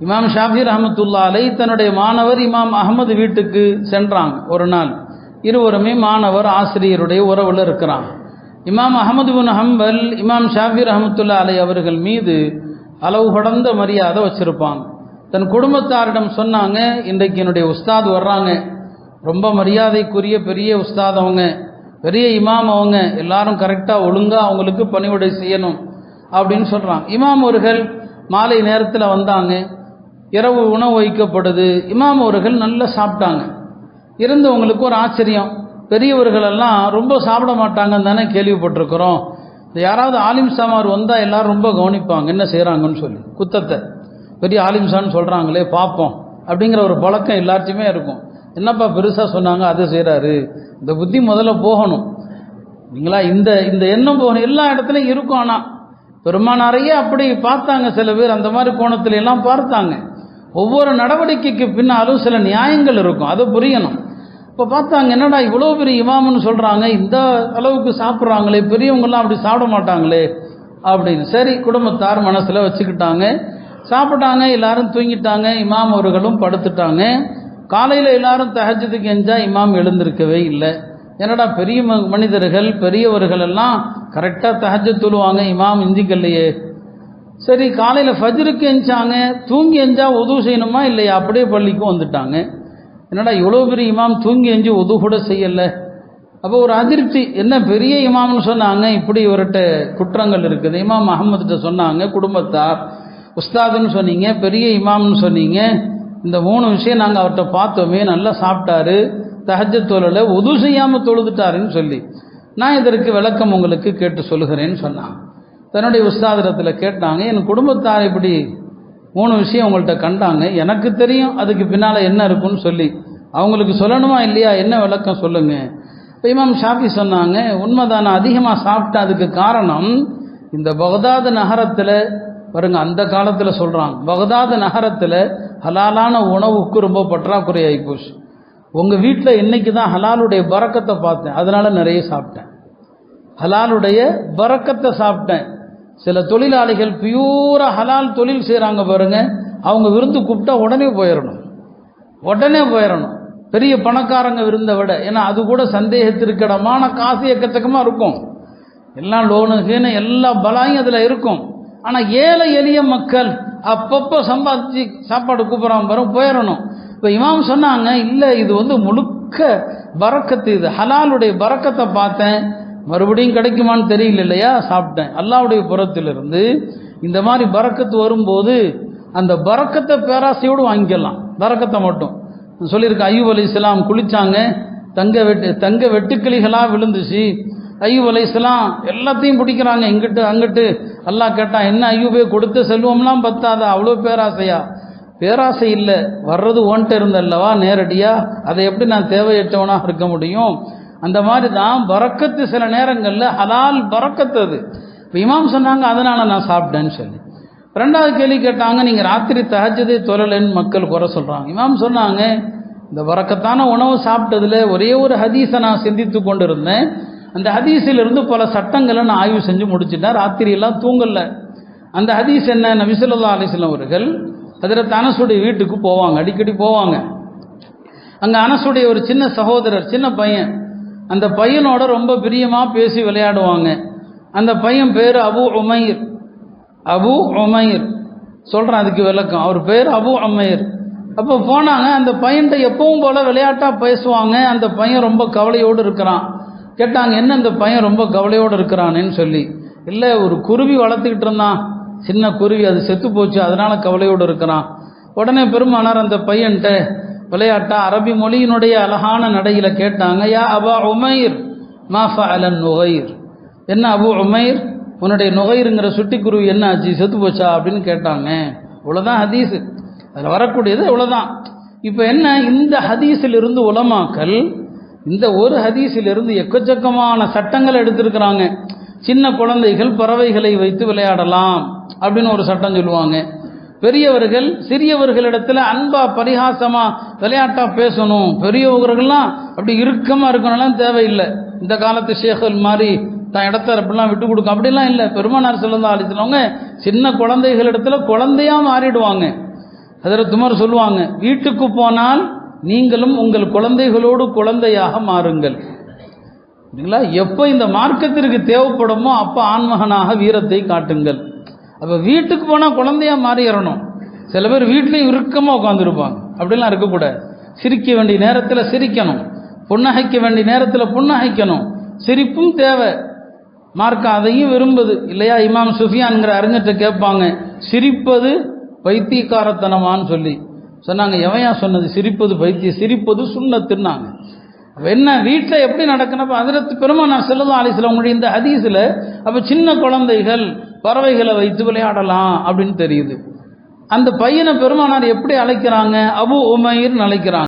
இமாம் ஷாஃபி ரஹமத்துல்லா அலை தன்னுடைய மாணவர் இமாம் அகமது வீட்டுக்கு சென்றாங்க. ஒரு நாள். இருவருமே மாணவர் ஆசிரியருடைய உறவில் இருக்கிறாங்க. இமாம் அகமது பின் ஹம்பல் இமாம் ஷாஃபி ரஹமத்துல்லா அலை அவர்கள் மீது அளவு கடந்த மரியாதை வச்சிருப்பாங்க. தன் குடும்பத்தாரிடம் சொன்னாங்க இன்றைக்கு என்னுடைய உஸ்தாத் வர்றாங்க. ரொம்ப மரியாதைக்குரிய பெரிய உஸ்தாத் அவங்க பெரிய இமாம் அவங்க எல்லாரும் கரெக்டாக ஒழுங்காக அவங்களுக்கு பணிவிடை செய்யணும். அப்படின்னு சொல்கிறாங்க இமாம் அவர்கள் மாலை நேரத்தில் வந்தாங்க. இரவு உணவு வைக்கப்படுது. இமாம் அவர்கள் நல்லா சாப்பிட்டாங்க. இருந்தவங்களுக்கு ஒரு ஆச்சரியம். பெரியவர்களெல்லாம் ரொம்ப சாப்பிட மாட்டாங்கன்னு தானே கேள்விப்பட்டிருக்கிறோம். யாராவது ஆலிம் சாமார் வந்தால் எல்லாரும் ரொம்ப கவனிப்பாங்க. என்ன செய்கிறாங்கன்னு சொல்லி. குத்தத்தை. பெரிய ஆலிம்சான்னு சொல்கிறாங்களே பார்ப்போம். அப்படிங்கிற ஒரு பழக்கம் எல்லார்ட்டையுமே இருக்கும். என்னப்பா பெருசாக சொன்னாங்க அதை செய்கிறாரு இந்த புத்தி முதல்ல போகணும். நீங்களா இந்த இந்த எண்ணம் போகணும். எல்லா இடத்துலையும் இருக்கும் ஆனால் பெருமானாரையே அப்படி பார்த்தாங்க சில பேர். அந்த மாதிரி கோணத்துல எல்லாம் பார்த்தாங்க. ஒவ்வொரு நடவடிக்கைக்கு பின்னாலும் சில நியாயங்கள் இருக்கும். அதை புரியணும். இப்போ பார்த்தாங்க என்னடா இவ்வளோ பெரிய இமாம்னு சொல்கிறாங்க இந்த அளவுக்கு சாப்பிட்றாங்களே பெரியவங்கெல்லாம் அப்படி சாப்பிட மாட்டாங்களே அப்படின்னு. சரி குடும்பத்தார் மனசில் வச்சுக்கிட்டாங்க. சாப்பிட்டாங்க எல்லாரும் தூங்கிட்டாங்க இமாம் அவர்களும் படுத்துட்டாங்க. காலையில் எல்லாரும் தகஜத்துக்கு எஞ்சால் இமாம் எழுந்திருக்கவே இல்லை. என்னடா பெரிய ம- மனிதர்கள் பெரியவர்கள் எல்லாம் கரெக்டாக தஹஜ தொழுவாங்க இமாம் இந்திக்கல்லையே சரி காலையில் ஃபஜ்ருக்கு எஞ்சாங்க தூங்கி எஞ்சா உதவு செய்யணுமா இல்லையா? அப்படியே பள்ளிக்கும் வந்துட்டாங்க. என்னடா இவ்வளோ பெரிய இமாம் தூங்கி எஞ்சி உதவு கூட செய்யலை? அப்போ ஒரு அதிருப்தி. என்ன பெரிய இமாம்னு சொன்னாங்க இப்படி இவர்கிட்ட குற்றங்கள் இருக்குது. இமாம் அகமதுகிட்ட சொன்னாங்க குடும்பத்தார் உஸ்தாதுன்னு சொன்னீங்க பெரிய இமாம்னு சொன்னீங்க. இந்த மூணு விஷயம் நாங்கள் அவர்கிட்ட பார்த்தோமே நல்லா சாப்பிட்டாரு தகஜ தொழலை உது செய்யாமல் தொழுதுட்டாருன்னு சொல்லி. நான் இதற்கு விளக்கம் உங்களுக்கு கேட்டு சொல்லுகிறேன்னு சொன்னான் தன்னுடைய உஸ்தாதிரத்தில் கேட்டாங்க என் குடும்பத்தார் இப்படி மூணு விஷயம் உங்கள்கிட்ட கண்டாங்க எனக்கு தெரியும் அதுக்கு பின்னால் என்ன இருக்குன்னு சொல்லி. அவங்களுக்கு சொல்லணுமா இல்லையா? என்ன விளக்கம் சொல்லுங்க? இப்போ இமாம் ஷாஃபி சொன்னாங்க உண்மைதான் நான் அதிகமாக சாப்பிட்டேன் அதுக்கு காரணம் இந்த பகதாது நகரத்தில் பாருங்க அந்த காலத்தில் சொல்கிறாங்க பகதாது நகரத்தில் ஹலாலான உணவுக்கு ரொம்ப பற்றாக்குறை ஆகிப்போச்சு உங்கள் வீட்டில் இன்னைக்கு தான் ஹலாலுடைய பறக்கத்தை பார்த்தேன் அதனால் நிறைய சாப்பிட்டேன். ஹலாலுடைய பறக்கத்தை சாப்பிட்டேன். சில தொழிலாளிகள் பியூரா ஹலால் தொழில் செய்கிறாங்க பாருங்க. அவங்க விருந்து கூப்பிட்டா உடனே போயிடணும் உடனே போயிடணும் பெரிய பணக்காரங்க விருந்தை விட. ஏன்னா அது கூட சந்தேகத்திற்கிடமான காசு எக்கச்சக்கமாக இருக்கும். எல்லாம் லோனு எல்லா பலாயும் அதில் இருக்கும். ஆனால் ஏழை எளிய மக்கள் அப்பப்போ சம்பாதிச்சு சாப்பாடு கூப்பிட்றாம வரும் போயிடணும் இப்போ இமாம் சொன்னாங்க இல்லை இது வந்து முழுக்க பறக்கத்து இது ஹலாலுடைய பறக்கத்தை பார்த்தேன். மறுபடியும் கிடைக்குமான்னு தெரியல இல்லையா? சாப்பிட்டேன். அல்லாவுடைய புறத்திலிருந்து இந்த மாதிரி பறக்கத்து வரும்போது அந்த பறக்கத்தை பேராசையோடு வாங்கிக்கலாம். பறக்கத்தை மட்டும். சொல்லியிருக்க ஐயூப் அலி இஸ்லாம் குளிச்சாங்க. தங்க வெட்டு தங்க வெட்டுக்கிளிகளாக விழுந்துச்சு. ஐயூப் அலி இஸ்லாம் எல்லாத்தையும் பிடிக்கிறாங்க. இங்கிட்டு அங்கிட்டு. அல்லாஹ் கேட்டான் என்ன ஐயூபே கொடுத்த செல்வம்லாம் பத்தாதா? அவ்வளோ பேராசையா? பேராசை இல்லை. வர்றது ஓன்ட்டு இருந்தல்லவா? நேரடியாக அதை எப்படி நான் தேவையற்றவனாக இருக்க முடியும்? அந்த மாதிரி தான் பறக்கத்து சில நேரங்களில் ஹலால் பறக்கத்து அது. இப்போ இமாம் சொன்னாங்க அதனால நான் சாப்பிட்டேன்னு சொல்லி. ரெண்டாவது கேள்வி கேட்டாங்க நீங்கள் ராத்திரி தகஜதே தொழலைன்னு மக்கள் குறை சொல்கிறாங்க இமாம் சொன்னாங்க இந்த வரக்கத்தான உணவு சாப்பிட்டதுல ஒரே ஒரு ஹதீஸை நான் சிந்தித்து கொண்டு இருந்தேன் அந்த ஹதீஸிலிருந்து பல சட்டங்களை நான் ஆய்வு செஞ்சு முடிச்சிட்டேன். ராத்திரியெல்லாம் தூங்கலை. தூங்கல அந்த ஹதீஸ் என்ன? நபிசுல்லா அலிஸ்லாம் அவர்கள் அதில் அனசுடைய வீட்டுக்கு போவாங்க அடிக்கடி போவாங்க. அங்கே அனசுடைய ஒரு சின்ன சகோதரர் சின்ன பையன் அந்த பையனோட ரொம்ப பிரியமாக பேசி விளையாடுவாங்க. அந்த பையன் பேர் அபு உமைர். அபு உமைர். சொல்கிறேன் அதுக்கு விளக்கம். அவர் பேர் அபு உமைர். அப்போ போனாங்க. அந்த பையன்கிட்ட எப்பவும் போல் விளையாட்டாக பேசுவாங்க. அந்த பையன் ரொம்ப கவலையோடு இருக்கிறான். கேட்டாங்க என்ன இந்த பையன் ரொம்ப கவலையோடு இருக்கிறானேன்னு சொல்லி. இல்லை ஒரு குருவி வளர்த்துக்கிட்டு இருந்தான். சின்ன குருவி. அது செத்து போச்சு. அதனால கவலையோடு இருக்கிறான். உடனே பெருமானார் அந்த பையன்கிட்ட விளையாட்டா? அரபி மொழியினுடைய அழகான நடையில கேட்டாங்க யா அபா உமைர் மாஃபா அலன் நுகைர். என்ன அபு உமைர்? உன்னுடைய நுகைருங்கிற சுட்டிக்குருவி என்ன ஆச்சு? செத்து போச்சா? அப்படின்னு கேட்டாங்க. இவ்வளோதான் ஹதீஸு. அதில் வரக்கூடியது இவ்வளோதான் இப்போ என்ன? இந்த ஹதீஸில் இருந்து உலமாக்கல் இந்த ஒரு ஹதீஸிலிருந்து எக்கச்சக்கமான சட்டங்கள் எடுத்திருக்கிறாங்க. சின்ன குழந்தைகள் பறவைகளை வைத்து விளையாடலாம் அப்படின்னு ஒரு சட்டம் சொல்லுவாங்க. பெரியவர்கள் சிறியவர்களிடத்துல அன்பா பரிகாசமா விளையாட்டா பேசணும். பெரியவர்கள்லாம் அப்படி இறுக்கமா இருக்கணும்லாம் தேவையில்லை. இந்த காலத்து ஷேഖல் மாதிரி தான் இடத்த அப்படிலாம் விட்டு கொடுக்கும் அப்படிலாம் இல்லை. பெருமானார் செல்லந்தா அழிச்சினவங்க சின்ன குழந்தைகளிடத்துல குழந்தையா மாறிடுவாங்க. அதில் துமர் சொல்லுவாங்க வீட்டுக்கு போனால் நீங்களும் உங்கள் குழந்தைகளோடு குழந்தையாக மாறுங்கள். இல்லைங்களா எப்போ இந்த மார்க்கத்திற்கு தேவைப்படுமோ அப்போ ஆண்மகனாக வீரத்தை காட்டுங்கள். அப்போ வீட்டுக்கு போனால் குழந்தையா மாறிடணும் சில பேர் வீட்லேயும் இறுக்கமாக உட்காந்துருப்பாங்க அப்படிலாம் இருக்கக்கூடாது. சிரிக்க வேண்டிய நேரத்தில் சிரிக்கணும். புன்னகைக்க வேண்டிய நேரத்தில் புன்னகைக்கணும். சிரிப்பும் தேவை. மார்க்கம் அதையும் விரும்புது. இல்லையா இமாம் சுஃபியான்ங்கிற அறிஞர்கிட்ட கேட்பாங்க சிரிப்பது பைத்தியக்காரத்தனமான்னு சொல்லி. சொன்னாங்க எவையா சொன்னது? சிரிப்பது பைத்திய சிரிப்பது சுண்ணத்துன்னாங்க. என்ன வீட்டில் எப்படி நடக்கணும் அதிரத்து பெருமானார் செல்லதா அலிஸ்லாம் உங்களுடைய இந்த ஹதீஸில் அப்போ சின்ன குழந்தைகள் பறவைகளை வைத்து விளையாடலாம் அப்படின்னு தெரியுது. அந்த பையனை பெருமானார் எப்படி அழைக்கிறாங்க? அபு உமைர்னு அழைக்கிறாங்க.